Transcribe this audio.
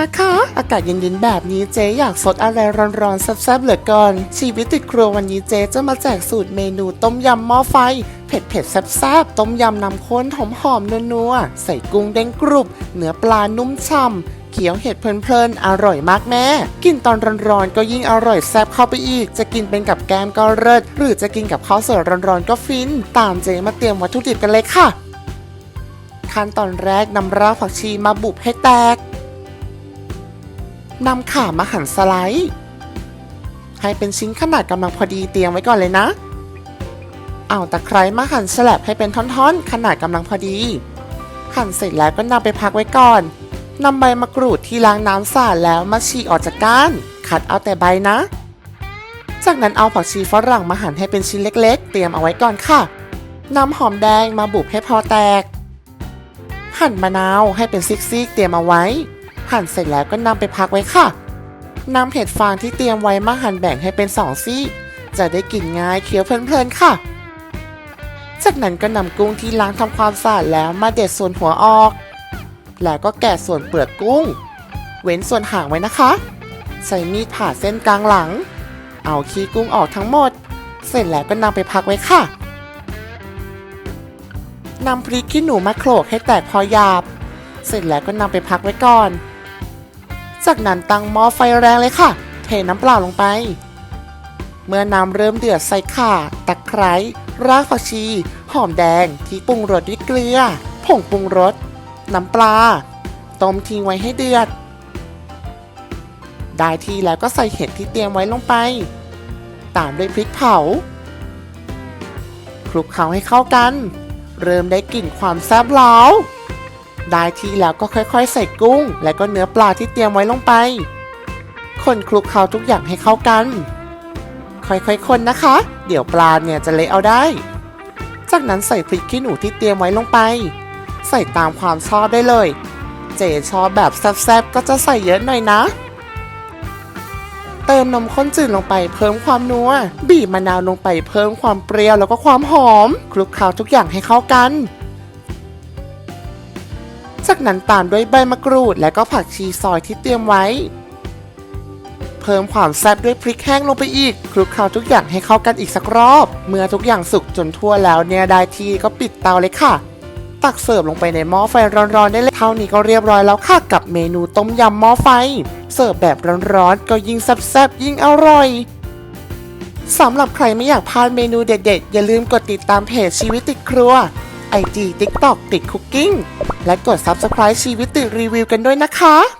าคะ อากาศเย็นๆแบบนี้เจ๊อยากสดอะไรร้อนๆแซ่บๆเหลือเกินชีวิตติดครัววันนี้เจ๊จะมาแจกสูตรเมนูต้มยำหม้อไฟเผ็ดเผ็ดๆแซ่บๆต้มยำน้ำข้นหอมหอมๆนัวๆใส่กุ้งเด้งกรุบเนื้อปลานุ่มฉ่ำเขียวเห็ดเพลินๆอร่อยมากแม่กินตอนร้อนๆก็ยิ่งอร่อยแซ่บเข้าไปอีก จะกินเป็นกับแกมก็เลิศหรือจะกินกับข้าวสวยร้อนๆก็ฟิน ตามเจ๊มาเตรียมวัตถุดิบกันเลยค่ะ ขั้นตอนแรกนำรากผักชีมาบุบให้แตก นำข่ามาหั่นสไลด์ ให้เป็นชิ้นขนาดกำลังพอดีเตรียมไว้ก่อนเลยนะ เอาตะไคร้มาหั่นสลับให้เป็นท่อนๆ ขนาดกำลังพอดี หั่นเสร็จแล้วก็นำไปพักไว้ก่อนนำใบมะกรูดที่ล้างน้ำสะอาดแล้วมาฉีกออกจากก้านคัดเอาแต่ใบนะ จากนั้นเอาผักชีฝรั่งมาหั่นให้เป็นชิ้นเล็กๆ เตรียมเอาไว้ก่อนค่ะนำหอมแดงมาบุบให้พอแตก หั่นมะนาวให้เป็นซิกๆเตรียมเอาไว้ หั่นเสร็จแล้วก็นำไปพักไว้ค่ะนำเห็ดฟางที่เตรียมไว้มาหั่นแบ่งให้เป็นสองซี่ จะได้กินง่ายเคี้ยวเพลินๆค่ะ จากนั้นก็นำกุ้งที่ล้างทำความสะอาดแล้วมาเด็ดส่วนหัวออก แล้วก็แกะส่วนเปลือกกุ้ง เว้นส่วนหางไว้นะคะ ใช้มีดผ่าเส้นกลางหลัง เอาขี้กุ้งออกทั้งหมด เสร็จแล้วก็นำไปพักไว้ค่ะนำพริกขี้หนูมาโขลกให้แตกพอหยาบ เสร็จแล้วก็นำไปพักไว้ก่อน จากนั้นตั้งหม้อไฟแรงเลยค่ะ เทน้ำเปล่าลงไป เมื่อน้ำเริ่มเดือดใส่ข่าตะไคร้รากผักชี หอมแดงที่ปรุงรสด้วยเกลือ ผงปรุงรส น้ำปลา ต้มทิ้งไว้ให้เดือด ได้ที่แล้วก็ใส่เห็ดที่เตรียมไว้ลงไป ตามด้วยพริกเผา คลุกเคล้าให้เข้ากัน เริ่มได้กลิ่นความแซ่บแล้ว ได้ที่แล้วก็ค่อยๆ ใส่กุ้ง และก็เนื้อปลาที่เตรียมไว้ลงไป คนคลุกเคล้าทุกอย่างให้เข้ากัน ค่อยๆ คนนะคะ เดี๋ยวปลาเนี่ยจะเละเอาได้ จากนั้นใส่พริกขี้หนูที่เตรียมไว้ลงไป ใส่ตามความชอบได้เลย เจชอบแบบแซ่บๆก็จะใส่เยอะหน่อยนะเติมนมข้นจืดลงไปเพิ่มความนัว บีบมะนาวลงไปเพิ่มความเปรี้ยวแล้วก็ความหอม คลุกเคล้าทุกอย่างให้เข้ากัน จากนั้นตามด้วยใบมะกรูด และก็ผักชีซอยที่เตรียมไว้ เพิ่มความแซ่บด้วยพริกแห้งลงไปอีก คลุกเคล้าทุกอย่างให้เข้ากันอีกสักรอบ เมื่อทุกอย่างสุกจนทั่วแล้วเนี่ยได้ที่ก็ปิดเตาเลยค่ะ ตักเสิร์ฟลงไปในหม้อไฟร้อนๆได้เลยเท่านี้ก็เรียบร้อยแล้วค่ะกับเมนูต้มยำหม้อไฟ เสิร์ฟแบบร้อนๆก็ยิ่งแซ่บๆยิ่งอร่อยสำหรับใครไม่อยากพลาดเมนูเด็ดๆ อย่าลืมกดติดตามเพจชีวิตติดครัว IG TikTok ติดคุกกิ้ง และกด Subscribe ชีวิตติดรีวิวกันด้วยนะคะ